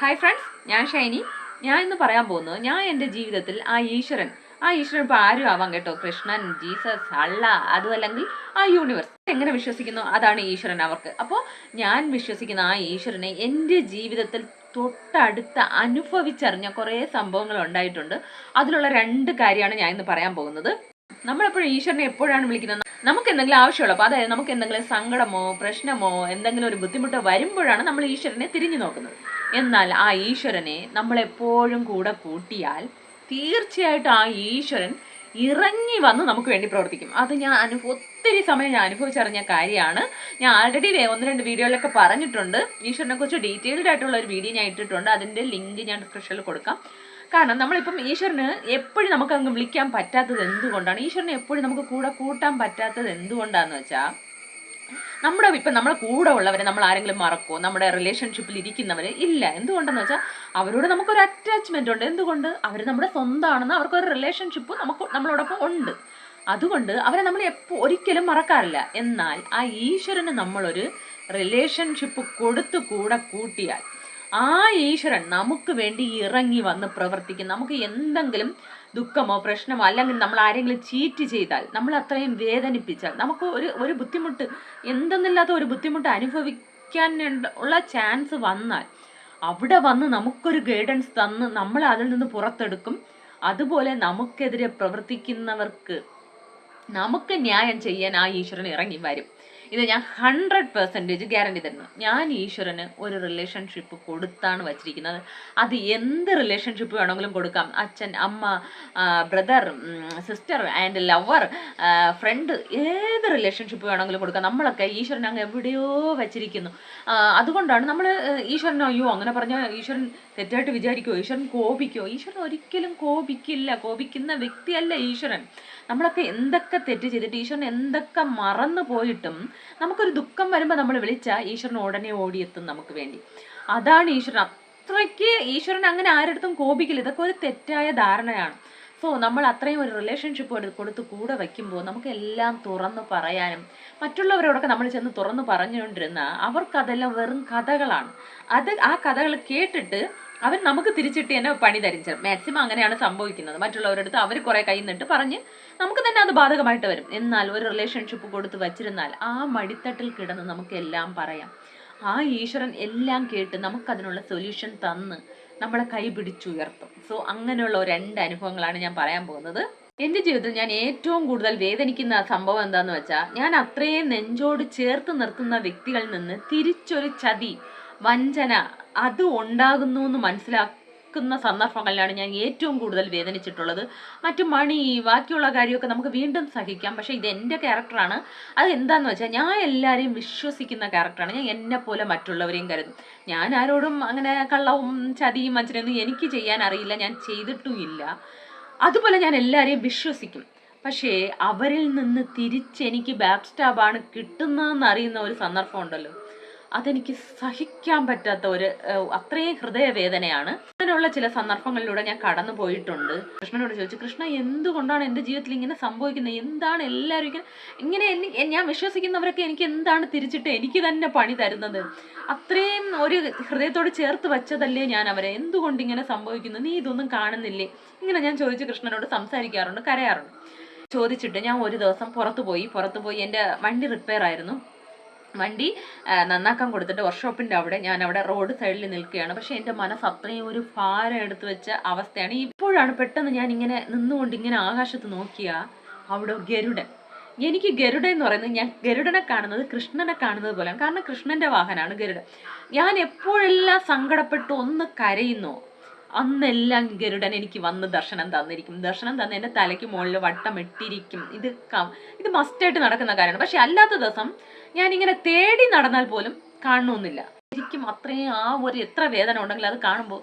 Hi friends ഞാൻ ഷൈനി. ഞാൻ ഇന്ന് പറയാൻ പോകുന്നത് ഞാൻ എന്റെ ജീവിതത്തിൽ ആ ഈശ്വരൻ ആ ഈശ്വരൻ ഇപ്പോൾ ആരും ആവാം കേട്ടോ. കൃഷ്ണൻ ജീസസ് അള്ള അതും അല്ലെങ്കിൽ ആ യൂണിവേഴ്സ് എങ്ങനെ വിശ്വസിക്കുന്നു? അതാണ് ഈശ്വരൻ അവർക്ക്. അപ്പോൾ ഞാൻ വിശ്വസിക്കുന്ന ആ ഈശ്വരനെ എന്റെ ജീവിതത്തിൽ തൊട്ടടുത്ത് അനുഭവിച്ചറിഞ്ഞ കുറേ സംഭവങ്ങൾ ഉണ്ടായിട്ടുണ്ട്. അതിലുള്ള രണ്ട് കാര്യമാണ് ഞാൻ ഇന്ന് പറയാൻ പോകുന്നത്. നമ്മളെപ്പോഴും ഈശ്വരനെ എപ്പോഴാണ് വിളിക്കുന്നത്? നമുക്ക് എന്തെങ്കിലും ആവശ്യമുള്ളൂ. ആവശ്യമുള്ളപ്പോൾ അതായത് നമുക്ക് എന്തെങ്കിലും സങ്കടമോ പ്രശ്നമോ എന്തെങ്കിലും ഒരു ബുദ്ധിമുട്ടോ വരുമ്പോഴാണ് നമ്മൾ ഈശ്വരനെ തിരിഞ്ഞു നോക്കുന്നത്. എന്നാൽ ആ ഈശ്വരനെ നമ്മളെപ്പോഴും കൂടെ കൂട്ടിയാൽ തീർച്ചയായിട്ടും ആ ഈശ്വരൻ ഇറങ്ങി വന്ന് നമുക്ക് വേണ്ടി പ്രവർത്തിക്കും. അത് ഞാൻ അനുഭവ ഒത്തിരി സമയം ഞാൻ അനുഭവിച്ചറിഞ്ഞ കാര്യമാണ്. ഞാൻ ആൾറെഡി ഒന്ന് രണ്ട് വീഡിയോയിലൊക്കെ പറഞ്ഞിട്ടുണ്ട്. ഈശ്വരനെ കുറിച്ച് ഡീറ്റെയിൽഡ് ആയിട്ടുള്ള ഒരു വീഡിയോ ഞാൻ ഇട്ടിട്ടുണ്ട്. അതിന്റെ ലിങ്ക് ഞാൻ ഡിസ്ക്രിപ്ഷനിൽ കൊടുക്കാം. കാരണം നമ്മളിപ്പം ഈശ്വരന് എപ്പോഴും നമുക്ക് അങ്ങ് വിളിക്കാൻ പറ്റാത്തത് എന്തുകൊണ്ടാണ്? ഈശ്വരനെ എപ്പോഴും നമുക്ക് കൂടെ കൂട്ടാൻ പറ്റാത്തത് എന്തുകൊണ്ടാന്ന് വെച്ചാൽ നമ്മുടെ ഇപ്പം നമ്മളെ കൂടെ ഉള്ളവരെ നമ്മൾ ആരെങ്കിലും മറക്കോ നമ്മുടെ റിലേഷൻഷിപ്പിൽ ഇരിക്കുന്നവരെ ഇല്ല. എന്തുകൊണ്ടെന്ന് വെച്ചാൽ അവരോട് നമുക്കൊരു അറ്റാച്ച്മെന്റ് ഉണ്ട്. എന്തുകൊണ്ട്? അവർ നമ്മുടെ സ്വന്തമാണെന്ന് അവർക്കൊരു റിലേഷൻഷിപ്പ് നമുക്ക് നമ്മളോടൊപ്പം ഉണ്ട്. അതുകൊണ്ട് അവരെ നമ്മൾ എപ്പോൾ ഒരിക്കലും മറക്കാറില്ല. എന്നാൽ ആ ഈശ്വരന് നമ്മളൊരു റിലേഷൻഷിപ്പ് കൊടുത്തു കൂടെ കൂട്ടിയാൽ ആ ഈശ്വരൻ നമുക്ക് വേണ്ടി ഇറങ്ങി വന്ന് പ്രവർത്തിക്കും. നമുക്ക് എന്തെങ്കിലും ദുഃഖമോ പ്രശ്നമോ അല്ലെങ്കിൽ നമ്മൾ ആരെങ്കിലും ചീറ്റ് ചെയ്താൽ നമ്മൾ അത്രയും വേദനിപ്പിച്ചാൽ നമുക്ക് ഒരു ഒരു ബുദ്ധിമുട്ട് എന്തെന്നില്ലാത്ത ഒരു ബുദ്ധിമുട്ട് അനുഭവിക്കാൻ ഉള്ള ചാൻസ് വന്നാൽ അവിടെ വന്ന് നമുക്കൊരു ഗൈഡൻസ് തന്ന് നമ്മൾ അതിൽ നിന്ന് പുറത്തെടുക്കും. അതുപോലെ നമുക്കെതിരെ പ്രവർത്തിക്കുന്നവർക്ക് നമുക്ക് ന്യായം ചെയ്യാൻ ആ ഈശ്വരൻ ഇറങ്ങി വരും. ഇത് ഞാൻ ഹൺഡ്രഡ് പെർസെന്റേജ് ഗ്യാരണ്ടി തരുന്നു. ഞാൻ ഈശ്വരന് ഒരു റിലേഷൻഷിപ്പ് കൊടുത്താണ് വച്ചിരിക്കുന്നത്. അത് എന്ത് റിലേഷൻഷിപ്പ് വേണമെങ്കിലും കൊടുക്കാം. അച്ഛൻ അമ്മ brother sister and lover friend ഏത് റിലേഷൻഷിപ്പ് വേണമെങ്കിലും കൊടുക്കാം. നമ്മളൊക്കെ ഈശ്വരൻ അങ്ങ് എവിടെയോ വച്ചിരിക്കുന്നു. അതുകൊണ്ടാണ് നമ്മൾ ഈശ്വരൻ അയ്യോ അങ്ങനെ പറഞ്ഞാൽ ഈശ്വരൻ തെറ്റായിട്ട് വിചാരിക്കുമോ ഈശ്വരൻ കോപിക്കുമോ ഈശ്വരൻ ഒരിക്കലും കോപിക്കില്ല. കോപിക്കുന്ന വ്യക്തിയല്ല ഈശ്വരൻ. നമ്മളൊക്കെ എന്തൊക്കെ തെറ്റ് ചെയ്തിട്ട് ഈശ്വരൻ എന്തൊക്കെ മറന്നു പോയിട്ടും നമുക്കൊരു ദുഃഖം വരുമ്പോൾ നമ്മൾ വിളിച്ചാൽ ഈശ്വരൻ ഉടനെ ഓടിയെത്തും നമുക്ക് വേണ്ടി. അതാണ് ഈശ്വരൻ. അത്രയ്ക്ക് ഈശ്വരൻ അങ്ങനെ ആരടുത്തും കോപിക്കില്ല. ഇതൊക്കെ ഒരു തെറ്റായ ധാരണയാണ്. സോ നമ്മൾ അത്രയും ഒരു റിലേഷൻഷിപ്പ് കൊടുത്ത് കൂടെ വയ്ക്കുമ്പോൾ നമുക്ക് എല്ലാം തുറന്നു പറയാനും മറ്റുള്ളവരോടൊക്കെ നമ്മൾ ചെന്ന് തുറന്നു പറഞ്ഞുകൊണ്ടിരുന്ന അവർക്കതെല്ലാം വെറും കഥകളാണ്. അത് ആ കഥകൾ കേട്ടിട്ട് അവർ നമുക്ക് തിരിച്ചിട്ട് തന്നെ പണി തരിച്ചത് മാക്സിമം അങ്ങനെയാണ് സംഭവിക്കുന്നത്. മറ്റുള്ളവരടുത്ത് അവർ കുറെ കൈ നിന്നിട്ട് പറഞ്ഞ് നമുക്ക് തന്നെ അത് ബാധകമായിട്ട് വരും. എന്നാൽ ഒരു റിലേഷൻഷിപ്പ് കൊടുത്ത് വച്ചിരുന്നാൽ ആ മടിത്തട്ടിൽ കിടന്ന് നമുക്ക് എല്ലാം പറയാം. ആ ഈശ്വരൻ എല്ലാം കേട്ട് നമുക്കതിനുള്ള സൊല്യൂഷൻ തന്ന് നമ്മളെ കൈ പിടിച്ചുയർത്തും. സോ അങ്ങനെയുള്ള രണ്ട് അനുഭവങ്ങളാണ് ഞാൻ പറയാൻ പോകുന്നത്. എന്റെ ജീവിതത്തിൽ ഞാൻ ഏറ്റവും കൂടുതൽ വേദനിക്കുന്ന സംഭവം എന്താന്ന് വെച്ചാൽ ഞാൻ അത്രയും നെഞ്ചോട് ചേർത്ത് നിർത്തുന്ന വ്യക്തികളിൽ നിന്ന് തിരിച്ചൊരു ചതി വഞ്ചന അത് ഉണ്ടാകുന്നു എന്ന് മനസ്സിലാക്കുന്ന സന്ദർഭങ്ങളിലാണ് ഞാൻ ഏറ്റവും കൂടുതൽ വേദനിച്ചിട്ടുള്ളത്. മറ്റു മണി ബാക്കിയുള്ള കാര്യമൊക്കെ നമുക്ക് വീണ്ടും സഹിക്കാം. പക്ഷേ ഇത് എന്റെ ക്യാരക്ടറാണ്. അത് എന്താന്ന് വെച്ചാൽ ഞാൻ എല്ലാവരെയും വിശ്വസിക്കുന്ന ക്യാരക്ടറാണ്. ഞാൻ എന്നെ പോലെ മറ്റുള്ളവരെയും കരുതും. ഞാൻ ആരോടും അങ്ങനെ കള്ളവും ചതിയും വഞ്ചനയൊന്നും എനിക്ക് ചെയ്യാൻ അറിയില്ല. ഞാൻ ചെയ്തിട്ടുമില്ല. അതുപോലെ ഞാൻ എല്ലാവരെയും വിശ്വസിക്കും. പക്ഷേ അവരിൽ നിന്ന് തിരിച്ചെനിക്ക് ബാക്ക് സ്റ്റാബാണ് കിട്ടുന്നതെന്ന് അറിയുന്ന ഒരു സന്ദർഭം ഉണ്ടല്ലോ അതെനിക്ക് സഹിക്കാൻ പറ്റാത്ത ഒരു അത്രയും ഹൃദയവേദനയാണ്. അങ്ങനെയുള്ള ചില സന്ദർഭങ്ങളിലൂടെ ഞാൻ കടന്നു പോയിട്ടുണ്ട്. കൃഷ്ണനോട് ചോദിച്ചു കൃഷ്ണ എന്തുകൊണ്ടാണ് എന്റെ ജീവിതത്തിൽ ഇങ്ങനെ സംഭവിക്കുന്നത്? എന്താണ് എല്ലാവരും ഇങ്ങനെ ഇങ്ങനെ എനിക്ക് ഞാൻ വിശ്വസിക്കുന്നവരൊക്കെ എനിക്ക് എന്താണ് തിരിച്ചിട്ട് എനിക്ക് തന്നെ പണി തരുന്നത്? അത്രയും ഒരു ഹൃദയത്തോട് ചേർത്ത് വച്ചതല്ലേ ഞാൻ അവരെ. എന്തുകൊണ്ട് ഇങ്ങനെ സംഭവിക്കുന്നു? നീ ഇതൊന്നും കാണുന്നില്ലേ? ഇങ്ങനെ ഞാൻ ചോദിച്ചു കൃഷ്ണനോട് സംസാരിക്കാറുണ്ട് കരയാറുണ്ട്. ചോദിച്ചിട്ട് ഞാൻ ഒരു ദിവസം പുറത്തു പോയി പുറത്തു പോയി എന്റെ വണ്ടി റിപ്പയർ ആയിരുന്നു വണ്ടി നന്നാക്കാൻ കൊടുത്തിട്ട് വർക്ക്ഷോപ്പിന്റെ അവിടെ ഞാൻ അവിടെ റോഡ് സൈഡിൽ നിൽക്കുകയാണ്. പക്ഷേ എന്റെ മനസ്സ് അത്രയും ഒരു ഭാരം എടുത്തു വെച്ച അവസ്ഥയാണ്. ഇപ്പോഴാണ് പെട്ടെന്ന് ഞാൻ ഇങ്ങനെ നിന്നുകൊണ്ട് ഇങ്ങനെ ആകാശത്ത് നോക്കിയ അവിടെ ഗരുഡൻ. എനിക്ക് ഗരുഡൻ എന്ന് പറയുന്നത് ഞാൻ ഗരുഡനെ കാണുന്നത് കൃഷ്ണനെ കാണുന്നത് പോലെയാണ്. കാരണം കൃഷ്ണന്റെ വാഹനമാണ് ഗരുഡൻ. ഞാൻ എപ്പോഴെല്ലാം സങ്കടപ്പെട്ട് ഒന്ന് കരയുന്നു അന്നെല്ലാം ഗരുഡൻ എനിക്ക് വന്ന് ദർശനം തന്നിരിക്കും. ദർശനം തന്ന് എന്റെ തലയ്ക്ക് മുകളിൽ വട്ടം ഇട്ടിരിക്കും. ഇത് ഇത് മസ്റ്റായിട്ട് നടക്കുന്ന കാര്യമാണ്. പക്ഷെ അല്ലാത്ത ദിവസം ഞാനിങ്ങനെ തേടി നടന്നാൽ പോലും കാണണമെന്നില്ല ശരിക്കും അത്രയും ആ ഒരു എത്ര വേദന ഉണ്ടെങ്കിൽ അത് കാണുമ്പോൾ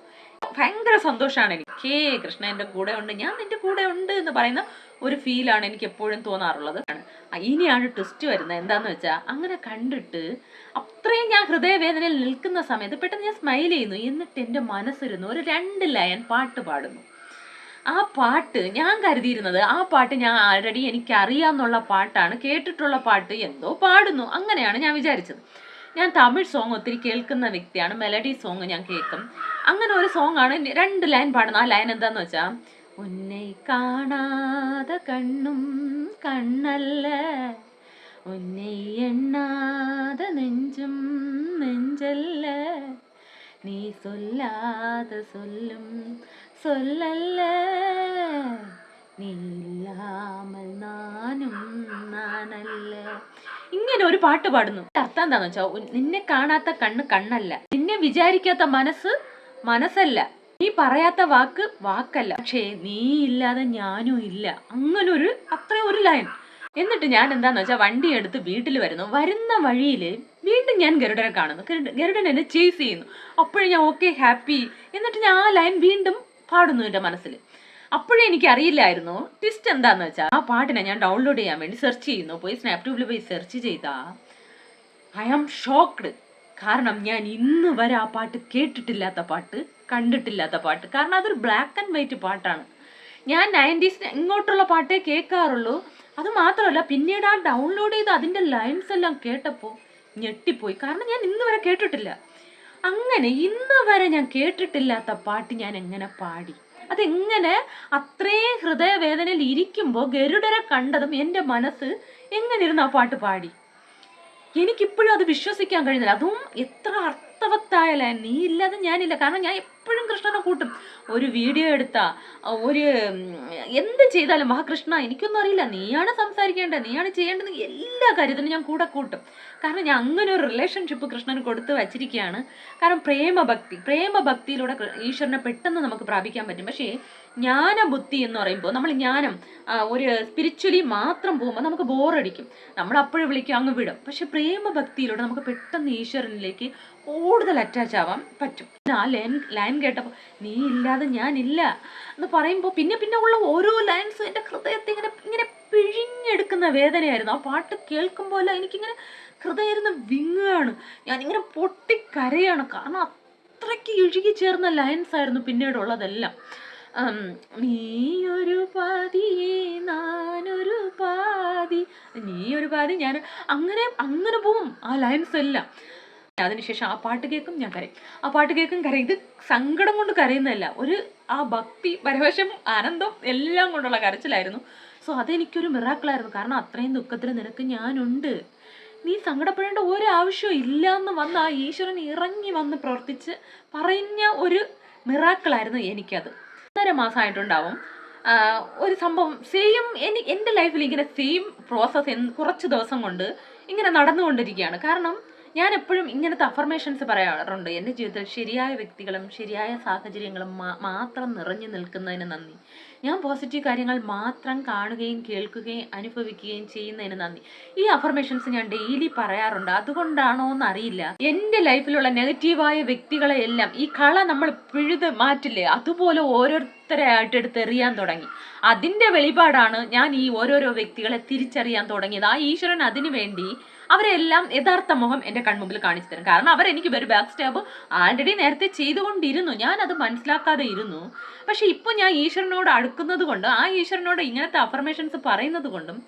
ഭയങ്കര സന്തോഷമാണ് എനിക്ക്. ഹേ കൃഷ്ണ എന്റെ കൂടെ ഉണ്ട്. ഞാൻ നിന്റെ കൂടെ ഉണ്ട് എന്ന് പറയുന്ന ഒരു ഫീലാണ് എനിക്ക് എപ്പോഴും തോന്നാറുള്ളത്. ഇനിയാണ് ട്വിസ്റ്റ് വരുന്നത്. എന്താന്ന് വെച്ചാൽ അങ്ങനെ കണ്ടിട്ട് അത്രയും ഞാൻ ഹൃദയവേദനയിൽ നിൽക്കുന്ന സമയത്ത് പെട്ടെന്ന് ഞാൻ സ്മൈൽ ചെയ്യുന്നു. എന്നിട്ട് എന്റെ മനസ്സിരുന്നു ഒരു രണ്ട് ലയൻ പാട്ട് പാടുന്നു. ആ പാട്ട് ഞാൻ കരുതിയിരുന്നത് ആ പാട്ട് ഞാൻ ആൾറെഡി എനിക്ക് അറിയാമെന്നുള്ള പാട്ടാണ് കേട്ടിട്ടുള്ള പാട്ട് എന്തോ പാടുന്നു അങ്ങനെയാണ് ഞാൻ വിചാരിച്ചത്. ഞാൻ തമിഴ് സോങ് ഒത്തിരി കേൾക്കുന്ന വ്യക്തിയാണ് മെലഡി സോങ് ഞാൻ കേൾക്കും. അങ്ങനെ ഒരു സോങ് ആണ് രണ്ട് ലൈൻ പാടുന്നത്. ആ ലൈൻ എന്താന്ന് വെച്ചാൽ ഉന്നെ കാണാതെ കണ്ണും കണ്ണല്ല ഉന്നെ എണ്ണാതെ നെഞ്ചും നെഞ്ചല്ല നീ സൊല്ലാതെ സൊല്ലും சொல்லல்ல നീ ഇല്ലാമൽ നാനും ഇങ്ങനെ ഒരു പാട്ട് പാടുന്നു. അർത്ഥം എന്താണെന്ന് വെച്ചാൽ നിന്നെ കാണാത്ത കണ്ണ് കണ്ണല്ല. നിന്നെ വിചാരിക്കാത്ത മനസ്സ് മനസ്സല്ല. നീ പറയാത്ത വാക്ക് വാക്കല്ല. പക്ഷേ നീ ഇല്ലാതെ ഞാനും ഇല്ല. അങ്ങനെ ഒരു അത്ര ഒരു ലൈൻ എന്നിട്ട് ഞാൻ എന്താന്ന് വെച്ചാൽ വണ്ടി എടുത്ത് വീട്ടിൽ വരുന്നു. വരുന്ന വഴിയിൽ വീണ്ടും ഞാൻ ഗരുഡനെ കാണുന്നു. ഗരുഡൻ എന്നെ ചേസ് ചെയ്യുന്നു. അപ്പോഴും ഞാൻ ഓക്കെ ഹാപ്പി എന്നിട്ട് ഞാൻ ആ ലൈൻ വീണ്ടും പാടുന്നു മനസ്സിൽ. അപ്പോഴേ എനിക്ക് അറിയില്ലായിരുന്നു ട്വിസ്റ്റ് എന്താന്ന് വെച്ചാൽ ആ പാട്ടിനെ ഞാൻ ഡൗൺലോഡ് ചെയ്യാൻ വേണ്ടി സെർച്ച് ചെയ്യുന്നു. പോയി സ്നാപ്ട്യൂബിൽ പോയി സെർച്ച് ചെയ്താ ഐ ആം ഷോക്ക്ഡ് കാരണം ഞാൻ ഇന്ന് വരെ ആ പാട്ട് കേട്ടിട്ടില്ലാത്ത പാട്ട് കണ്ടിട്ടില്ലാത്ത പാട്ട്. കാരണം അതൊരു ബ്ലാക്ക് ആൻഡ് വൈറ്റ് പാട്ടാണ്. ഞാൻ നയന്റീസ് ഇങ്ങോട്ടുള്ള പാട്ടേ കേൾക്കാറുള്ളൂ. അത് മാത്രമല്ല പിന്നീട് ആ ഡൗൺലോഡ് ചെയ്ത് അതിന്റെ ലൈൻസ് എല്ലാം കേട്ടപ്പോൾ ഞെട്ടിപ്പോയി. കാരണം ഞാൻ ഇന്ന് വരെ കേട്ടിട്ടില്ല. അങ്ങനെ ഇന്ന് വരെ ഞാൻ കേട്ടിട്ടില്ലാത്ത പാട്ട് ഞാൻ എങ്ങനെ പാടി? അതെങ്ങനെ അത്രയും ഹൃദയവേദനയിൽ ഇരിക്കുമ്പോൾ ഗരുഡരെ കണ്ടതും എന്റെ മനസ്സ് എങ്ങനെ ഇരുന്ന് ആ പാട്ട് പാടി? എനിക്കിപ്പോഴും അത് വിശ്വസിക്കാൻ കഴിയുന്നില്ല. അതും എത്ര ലൈൻ നീ ഇല്ലാതെ ഞാനില്ല. കാരണം ഞാൻ എപ്പോഴും കൃഷ്ണനെ കൂട്ടും. ഒരു വീഡിയോ എടുത്താ ഒരു എന്ത് ചെയ്താലും വാ കൃഷ്ണ എനിക്കൊന്നും അറിയില്ല. നീയാണ് സംസാരിക്കേണ്ടത് നീയാണ് ചെയ്യേണ്ടത് എല്ലാ കാര്യത്തിനും ഞാൻ കൂടെ കൂട്ടും. കാരണം ഞാൻ അങ്ങനെ ഒരു റിലേഷൻഷിപ്പ് കൃഷ്ണന് കൊടുത്തു വച്ചിരിക്കുകയാണ്. കാരണം പ്രേമഭക്തി പ്രേമഭക്തിയിലൂടെ ഈശ്വരനെ പെട്ടെന്ന് നമുക്ക് പ്രാപിക്കാൻ പറ്റും. പക്ഷേ ജ്ഞാനബുദ്ധി എന്ന് പറയുമ്പോൾ നമ്മൾ ജ്ഞാനം ഒരു സ്പിരിച്വലി മാത്രം പോകുമ്പോൾ നമുക്ക് ബോറടിക്കും നമ്മൾ അപ്പോഴും വിളിക്കും അങ്ങ് വിടും. പക്ഷെ പ്രേമഭക്തിയിലൂടെ നമുക്ക് പെട്ടെന്ന് ഈശ്വരനിലേക്ക് കൂടുതൽ അറ്റാച്ച് ആവാൻ പറ്റും. ആ ലൈൻ ലൈൻ കേട്ടപ്പോൾ നീ ഇല്ലാതെ ഞാനില്ല എന്ന് പറയുമ്പോൾ പിന്നെ പിന്നെ ഉള്ള ഓരോ ലൈൻസും എന്റെ ഹൃദയത്തെ ഇങ്ങനെ ഇങ്ങനെ പിഴിഞ്ഞെടുക്കുന്ന വേദനയായിരുന്നു. ആ പാട്ട് കേൾക്കുമ്പോൾ എനിക്കിങ്ങനെ ഹൃദയം വിങ്ങുകയാണ് ഞാനിങ്ങനെ പൊട്ടിക്കരയാണ്. കാരണം അത്രയ്ക്ക് ഇഴുകി ചേർന്ന ലൈൻസ് ആയിരുന്നു പിന്നീടുള്ളതെല്ലാം. നീയൊരു പാതിയേ നാനൊരു പാതി. നീ ഒരു പാതി ഞാൻ അങ്ങനെ അങ്ങനെ പോവും. ആ ലൈൻസ് എല്ലാം. അതിനുശേഷം ആ പാട്ട് കേൾക്കും ഞാൻ കരയും. ആ പാട്ട് കേൾക്കും കരയും. ഇത് സങ്കടം കൊണ്ട് കരയുന്നതല്ല. ഒരു ആ ഭക്തി പരവശം ആനന്ദം എല്ലാം കൊണ്ടുള്ള കരച്ചിലായിരുന്നു. സോ അതെനിക്കൊരു മിറാക്കിളായിരുന്നു കാരണം അത്രയും ദുഃഖത്തിൽ നിനക്ക് ഞാനുണ്ട്. നീ സങ്കടപ്പെടേണ്ട ഒരു ആവശ്യവും ഇല്ല എന്ന് വന്ന് ആ ഈശ്വരൻ ഇറങ്ങി വന്ന് പ്രവർത്തിച്ച് പറഞ്ഞ ഒരു മിറാക്കിളായിരുന്നു എനിക്കത്. ഒന്നര മാസമായിട്ടുണ്ടാവും. ഒരു സംഭവം സെയിം എനി എന്റെ ലൈഫിൽ ഇങ്ങനെ സെയിം പ്രോസസ്സ് കുറച്ച് ദിവസം കൊണ്ട് ഇങ്ങനെ നടന്നുകൊണ്ടിരിക്കുകയാണ്. കാരണം ഞാൻ എപ്പോഴും ഇങ്ങനത്തെ അഫർമേഷൻസ് പറയാറുണ്ട്. എന്റെ ജീവിതത്തിൽ ശരിയായ വ്യക്തികളും ശരിയായ സാഹചര്യങ്ങളും മാത്രം നിറഞ്ഞു നിൽക്കുന്നതിന് നന്ദി. ഞാൻ പോസിറ്റീവ് കാര്യങ്ങൾ മാത്രം കാണുകയും കേൾക്കുകയും അനുഭവിക്കുകയും ചെയ്യുന്നതിന് നന്ദി. ഈ അഫർമേഷൻസ് ഞാൻ ഡെയിലി പറയാറുണ്ട്. അതുകൊണ്ടാണോ എന്ന് അറിയില്ല. എന്റെ ലൈഫിലുള്ള നെഗറ്റീവായ വ്യക്തികളെ എല്ലാം ഈ കള നമ്മൾ പിഴുത് മാറ്റില്ലേ? അതുപോലെ ഓരോരുത്തരെ ആയിട്ട് എടുത്ത് എറിയാൻ തുടങ്ങി. അതിന്റെ വെളിപാടാണ് ഞാൻ ഈ ഓരോരോ വ്യക്തികളെ തിരിച്ചറിയാൻ തുടങ്ങിയത്. ആ ഈശ്വരൻ അതിനു വേണ്ടി അവരെല്ലാം യഥാർത്ഥ മുഖം എന്റെ കൺമുമ്പിൽ കാണിച്ചു തരും. കാരണം അവർ എനിക്ക് ഒരു ബാക്ക് സ്റ്റാബ് ആൾറെഡി നേരത്തെ ചെയ്തുകൊണ്ടിരുന്നു. ഞാൻ അത് മനസ്സിലാക്കാതെ ഇരുന്നു. പക്ഷെ ഇപ്പോൾ ഞാൻ ഈശ്വരനോട് അടുക്കുന്നത് കൊണ്ട് ആ ഈശ്വരനോട് ഇങ്ങനത്തെ അഫർമേഷൻസ് പറയുന്നത് കൊണ്ടും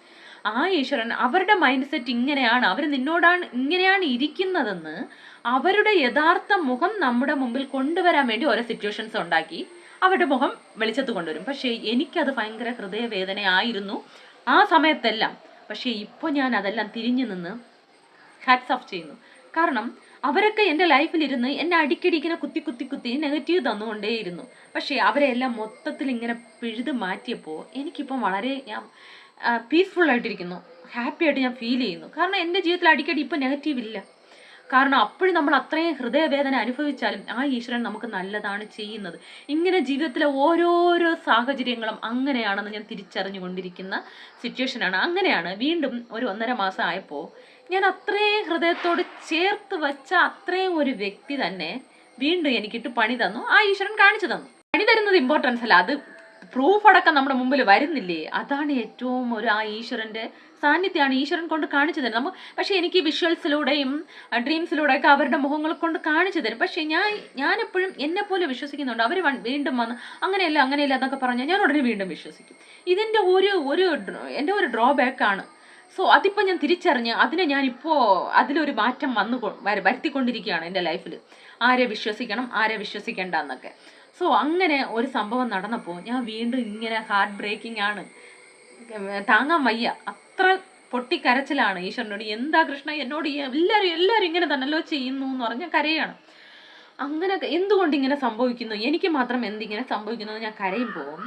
ആ ഈശ്വരൻ അവരുടെ മൈൻഡ് സെറ്റ് ഇങ്ങനെയാണ് അവർ നിന്നോടാണ് ഇങ്ങനെയാണ് ഇരിക്കുന്നതെന്ന് അവരുടെ യഥാർത്ഥ മുഖം നമ്മുടെ മുമ്പിൽ കൊണ്ടുവരാൻ വേണ്ടി ഓരോ സിറ്റുവേഷൻസ് ഉണ്ടാക്കി അവരുടെ മുഖം വെളിച്ചത്ത് കൊണ്ടുവരും. പക്ഷേ എനിക്കത് ഭയങ്കര ഹൃദയവേദനയായിരുന്നു ആ സമയത്തെല്ലാം. പക്ഷേ ഇപ്പോൾ ഞാൻ അതെല്ലാം തിരിഞ്ഞു നിന്ന് ഹാറ്റ്സ് ഓഫ് ചെയ്യുന്നു. കാരണം അവരൊക്കെ എന്റെ ലൈഫിലിരുന്ന് എന്നെ അടിക്കടി ഇങ്ങനെ കുത്തി കുത്തി കുത്തി നെഗറ്റീവ് തന്നുകൊണ്ടേയിരുന്നു. പക്ഷേ അവരെല്ലാം മൊത്തത്തിൽ ഇങ്ങനെ പിഴുത് മാറ്റിയപ്പോൾ എനിക്കിപ്പം വളരെ ഞാൻ പീസ്ഫുൾ ആയിട്ടിരിക്കുന്നു. ഹാപ്പി ആയിട്ട് ഞാൻ ഫീൽ ചെയ്യുന്നു. കാരണം എന്റെ ജീവിതത്തിൽ അടിക്കടി ഇപ്പം നെഗറ്റീവ് ഇല്ല. കാരണം അപ്പോഴും നമ്മൾ അത്രയും ഹൃദയവേദന അനുഭവിച്ചാലും ആ ഈശ്വരൻ നമുക്ക് നല്ലതാണ് ചെയ്യുന്നത്. ഇങ്ങനെ ജീവിതത്തിലെ ഓരോരോ സാഹചര്യങ്ങളും അങ്ങനെയാണെന്ന് ഞാൻ തിരിച്ചറിഞ്ഞുകൊണ്ടിരിക്കുന്ന സിറ്റുവേഷനാണ് അങ്ങനെയാണ് വീണ്ടും ഒരു ഒന്നര മാസം ആയപ്പോൾ ഞാൻ അത്രയും ഹൃദയത്തോട് ചേർത്ത് വച്ച അത്രയും ഒരു വ്യക്തി തന്നെ വീണ്ടും എനിക്കിട്ട് പണി തന്നു. ആ ഈശ്വരൻ കാണിച്ചു തന്നു. പണി തരുന്നത് ഇമ്പോർട്ടൻസ് അല്ല. അത് പ്രൂഫ് അടക്കം നമ്മുടെ മുമ്പിൽ വരുന്നില്ലേ? അതാണ് ഏറ്റവും ഒരു ആ ഈശ്വരന്റെ സാന്നിധ്യമാണ് ഈശ്വരൻ കൊണ്ട് കാണിച്ചു തരും നമ്മൾ പക്ഷേ എനിക്ക് വിഷ്വൽസിലൂടെയും ഡ്രീംസിലൂടെയൊക്കെ അവരുടെ മുഖങ്ങൾ കൊണ്ട് കാണിച്ചു തരും. പക്ഷേ ഞാൻ ഞാനെപ്പോഴും എന്നെ പോലെ വിശ്വസിക്കുന്നുണ്ട്. അവർ വീണ്ടും വന്ന് അങ്ങനെയല്ല അങ്ങനെയല്ല എന്നൊക്കെ പറഞ്ഞാൽ ഞാൻ ഉടനെ വീണ്ടും വിശ്വസിക്കും. ഇതിന്റെ ഒരു ഒരു എന്റെ ഒരു ഡ്രോബാക്ക് ആണ്. സോ അതിപ്പോൾ ഞാൻ തിരിച്ചറിഞ്ഞ് അതിനെ ഞാനിപ്പോൾ അതിലൊരു മാറ്റം വന്നു വരുത്തിക്കൊണ്ടിരിക്കുകയാണ് എന്റെ ലൈഫിൽ ആരെ വിശ്വസിക്കണം ആരെ വിശ്വസിക്കേണ്ട എന്നൊക്കെ സോ അങ്ങനെ ഒരു സംഭവം നടന്നപ്പോൾ ഞാൻ വീണ്ടും ഇങ്ങനെ ഹാർട്ട് ബ്രേക്കിംഗ് ആണ്. താങ്ങാൻ വയ്യ. അത്ര പൊട്ടിക്കരച്ചിലാണ് ഈശ്വരനോട്. എന്താ കൃഷ്ണ എന്നോട് എല്ലാവരും എല്ലാവരും ഇങ്ങനെ തന്നല്ലോ ചെയ്യുന്നു എന്ന് പറഞ്ഞ കരയാണ്. അങ്ങനെ എന്തുകൊണ്ട് ഇങ്ങനെ സംഭവിക്കുന്നു? എനിക്ക് മാത്രം എന്തിങ്ങനെ സംഭവിക്കുന്നു ഞാൻ കരയും കരയുമ്പോൾ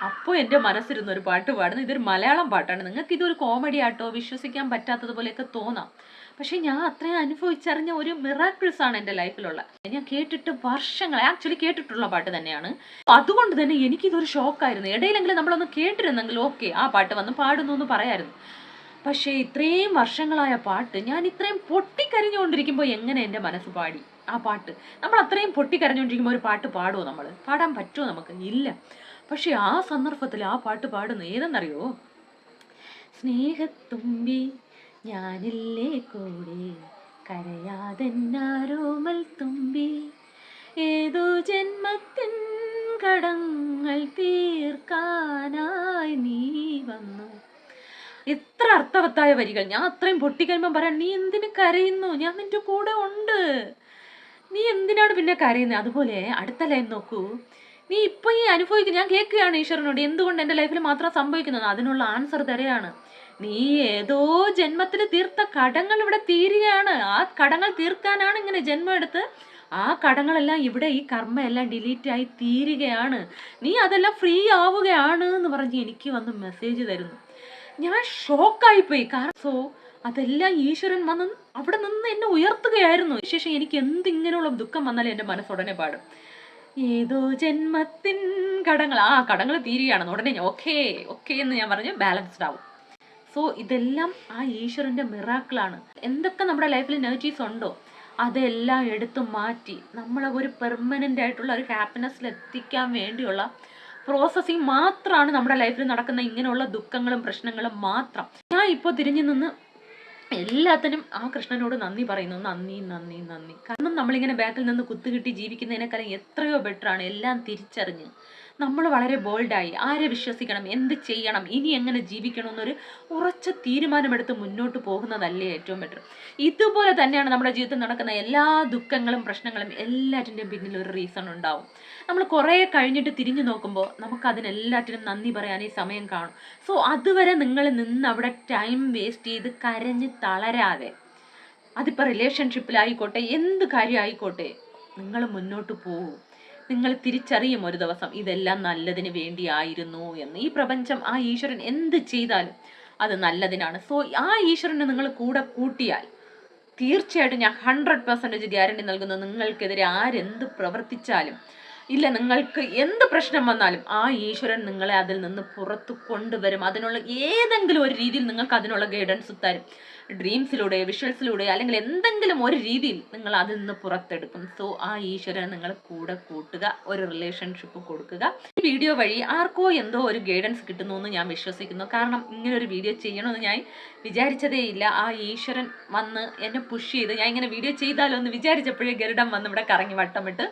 അപ്പോൾ എന്റെ മനസ്സിരുന്ന് ഒരു പാട്ട് പാടുന്നു. ഇതൊരു മലയാളം പാട്ടാണ്. നിങ്ങൾക്ക് ഇതൊരു കോമഡി ആട്ടോ വിശ്വസിക്കാൻ പറ്റാത്തതുപോലെയൊക്കെ തോന്നാം. പക്ഷേ ഞാൻ അത്രയും അനുഭവിച്ചറിഞ്ഞ ഒരു മിറാക്കിൾസ് ആണ് എന്റെ ലൈഫിലുള്ള ഞാൻ കേട്ടിട്ട് വർഷങ്ങൾ ആക്ച്വലി കേട്ടിട്ടുള്ള പാട്ട് തന്നെയാണ്. അതുകൊണ്ട് തന്നെ എനിക്കിതൊരു ഷോക്കായിരുന്നു ഇടയിലെങ്കിലും നമ്മളൊന്ന് കേട്ടിരുന്നെങ്കിൽ ഓക്കെ ആ പാട്ട് വന്ന് പാടുന്നു എന്ന് പറയായിരുന്നു. പക്ഷേ ഇത്രയും വർഷങ്ങളായ പാട്ട് ഞാൻ ഇത്രയും പൊട്ടിക്കരിഞ്ഞുകൊണ്ടിരിക്കുമ്പോൾ എങ്ങനെ എന്റെ മനസ്സ് പാടി? ആ പാട്ട്. നമ്മൾ അത്രയും പൊട്ടിക്കരഞ്ഞുകൊണ്ടിരിക്കുമ്പോൾ ഒരു പാട്ട് പാടുമോ നമ്മൾ പാടാൻ പറ്റുമോ നമുക്ക്? ഇല്ല. പക്ഷെ ആ സന്ദർഭത്തിൽ ആ പാട്ട് പാടുന്ന ഏതെന്നറിയോ? സ്നേഹത്തുമ്പി ഞാനില്ലേ കൂടെ? കരയാതെന്നാരോമൽ തുമ്പി ഏതോ ജന്മത്തിൻ കടങ്ങൾ തീർക്കാനായി നീ വന്നു. എത്ര അർത്ഥവത്തായ വരികൾ. ഞാൻ അത്രയും പൊട്ടിക്കഴിയുമ്പോൾ പറയാം നീ എന്തിനു കരയുന്നു? ഞാൻ നിന്റെ കൂടെ ഉണ്ട്. നീ എന്തിനാണ് പിന്നെ കരയുന്നത് അതുപോലെ അടുത്ത ലൈൻ നോക്കൂ. നീ ഇപ്പൊ ഈ അനുഭവിക്കുന്നു ഞാൻ കേൾക്കുകയാണ് ഈശ്വരനോട് എന്തുകൊണ്ട് എന്റെ ലൈഫിൽ മാത്രം സംഭവിക്കുന്നത്? അതിനുള്ള ആൻസർ തരെയാണ് നീ ഏതോ ജന്മത്തിൽ തീർത്ത കടങ്ങൾ ഇവിടെ തീരുകയാണ്. ആ കടങ്ങൾ തീർക്കാനാണ് ഇങ്ങനെ ജന്മം എടുത്ത്. ആ കടങ്ങളെല്ലാം ഇവിടെ ഈ കർമ്മ എല്ലാം ഡിലീറ്റ് ആയി തീരുകയാണ്. നീ അതെല്ലാം ഫ്രീ ആവുകയാണ് എന്ന് പറഞ്ഞ് എനിക്ക് വന്ന് മെസ്സേജ് തരുന്നു. ഞാൻ ഷോക്കായിപ്പോയി കാരണം സോ അതെല്ലാം ഈശ്വരൻ വന്ന് അവിടെ നിന്ന് എന്നെ ഉയർത്തുകയായിരുന്നു. ശേഷം എനിക്ക് എന്തിങ്ങനെയുള്ള ദുഃഖം വന്നാലും എന്റെ മനസ്സ് ഉടനെ പാടും. ഏതോ ജന്മത്തിൻ കടങ്ങൾ. ആ കടങ്ങൾ തീരുകയാണെന്ന് ഉടനെ ഓക്കേ ഓക്കേ എന്ന് ഞാൻ പറഞ്ഞു ബാലൻസ്ഡ് ആവും. സോ ഇതെല്ലാം ആ ഈശ്വരന്റെ മിറാക്കിളാണ് എന്തൊക്കെ നമ്മുടെ ലൈഫിൽ നെഗറ്റീവ്സ് ഉണ്ടോ അതെല്ലാം എടുത്തു മാറ്റി നമ്മളെ ഒരു പെർമനന്റ് ആയിട്ടുള്ള ഒരു ഹാപ്പിനെസ്സിൽ എത്തിക്കാൻ വേണ്ടിയുള്ള പ്രോസസ്സിങ് മാത്രമാണ് നമ്മുടെ ലൈഫിൽ നടക്കുന്ന ഇങ്ങനെയുള്ള ദുഃഖങ്ങളും പ്രശ്നങ്ങളും മാത്രം. ഞാൻ ഇപ്പോൾ തിരിഞ്ഞു നിന്ന് എല്ലാത്തിനും ആ കൃഷ്ണനോട് നന്ദി പറയുന്നു. നന്ദി നന്ദി നന്ദി. കാരണം നമ്മളിങ്ങനെ ബാക്കിൽ നിന്ന് കുത്തുകിട്ടി ജീവിക്കുന്നതിനേക്കാളും എത്രയോ ബെറ്ററാണ് എല്ലാം തിരിച്ചറിഞ്ഞ്. നമ്മൾ വളരെ ബോൾഡായി ആരെ വിശ്വസിക്കണം എന്ത് ചെയ്യണം ഇനി എങ്ങനെ ജീവിക്കണം എന്നൊരു ഉറച്ച തീരുമാനമെടുത്ത് മുന്നോട്ട് പോകുന്നതല്ലേ ഏറ്റവും ബെറ്റർ ഇതുപോലെ തന്നെയാണ് നമ്മുടെ ജീവിതത്തിൽ നടക്കുന്ന എല്ലാ ദുഃഖങ്ങളും പ്രശ്നങ്ങളും എല്ലാറ്റിന്റെയും പിന്നിൽ ഒരു റീസൺ ഉണ്ടാവും. നമ്മൾ കുറേ കഴിഞ്ഞിട്ട് തിരിഞ്ഞു നോക്കുമ്പോൾ നമുക്ക് അതിനെല്ലാറ്റിനും നന്ദി പറയാൻ ഈ സമയം കാണും. സോ അതുവരെ നിങ്ങൾ നിന്ന് അവിടെ ടൈം വേസ്റ്റ് ചെയ്ത് കരഞ്ഞ് തളരാതെ അതിപ്പോൾ റിലേഷൻഷിപ്പിലായിക്കോട്ടെ എന്ത് കാര്യമായിക്കോട്ടെ നിങ്ങൾ മുന്നോട്ട് പോകും. നിങ്ങൾ തിരിച്ചറിയും ഒരു ദിവസം ഇതെല്ലാം നല്ലതിന് വേണ്ടിയായിരുന്നു എന്ന്. ഈ പ്രപഞ്ചം ആ ഈശ്വരൻ എന്ത് ചെയ്താലും അത് നല്ലതിനാണ്. സോ ആ ഈശ്വരനെ നിങ്ങൾ കൂടെ കൂട്ടിയാൽ തീർച്ചയായിട്ടും ഞാൻ ഹൺഡ്രഡ് പെർസെന്റേജ് ഗ്യാരണ്ടി നൽകുന്നു. നിങ്ങൾക്കെതിരെ ആരെന്ത് പ്രവർത്തിച്ചാലും ഇല്ല നിങ്ങൾക്ക് എന്ത് പ്രശ്നം വന്നാലും ആ ഈശ്വരൻ നിങ്ങളെ അതിൽ നിന്ന് പുറത്ത് കൊണ്ടുവരും. അതിനുള്ള ഏതെങ്കിലും ഒരു രീതിയിൽ നിങ്ങൾക്ക് അതിനുള്ള ഗൈഡൻസ് തരും. ഡ്രീംസിലൂടെ വിഷ്വൽസിലൂടെ അല്ലെങ്കിൽ എന്തെങ്കിലും ഒരു രീതിയിൽ നിങ്ങൾ അതിൽ നിന്ന് പുറത്തെടുക്കും. സോ ആ ഈശ്വരൻ നിങ്ങൾ കൂടെ കൂട്ടുക ഒരു റിലേഷൻഷിപ്പ് കൊടുക്കുക. ഈ വീഡിയോ വഴി ആർക്കോ എന്തോ ഒരു ഗൈഡൻസ് കിട്ടുന്നു എന്ന് ഞാൻ വിശ്വസിക്കുന്നു. കാരണം ഇങ്ങനെ ഒരു വീഡിയോ ചെയ്യണമെന്ന് ഞാൻ വിചാരിച്ചതേ ഇല്ല. ആ ഈശ്വരൻ വന്ന് എന്നെ പുഷ് ചെയ്ത് ഞാൻ ഇങ്ങനെ വീഡിയോ ചെയ്താലോ എന്ന് വിചാരിച്ചപ്പോഴേ ഗരുഡം വന്ന് ഇവിടെ കറങ്ങി വട്ടമിട്ട്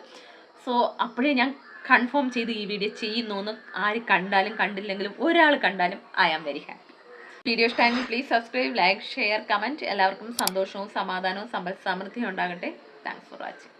സോ അപ്പോഴേ ഞാൻ കൺഫേം ചെയ്ത് ഈ വീഡിയോ ചെയ്യുന്നു എന്ന് ആര് കണ്ടാലും കണ്ടില്ലെങ്കിലും ഒരാൾ കണ്ടാലും I am very happy video ഇഷ്ടമെങ്കിൽ please subscribe like share comment എല്ലാവർക്കും സന്തോഷവും സമാധാനവും സമ്പൽ സമൃദ്ധിയും ഉണ്ടാകട്ടെ. Thanks for watching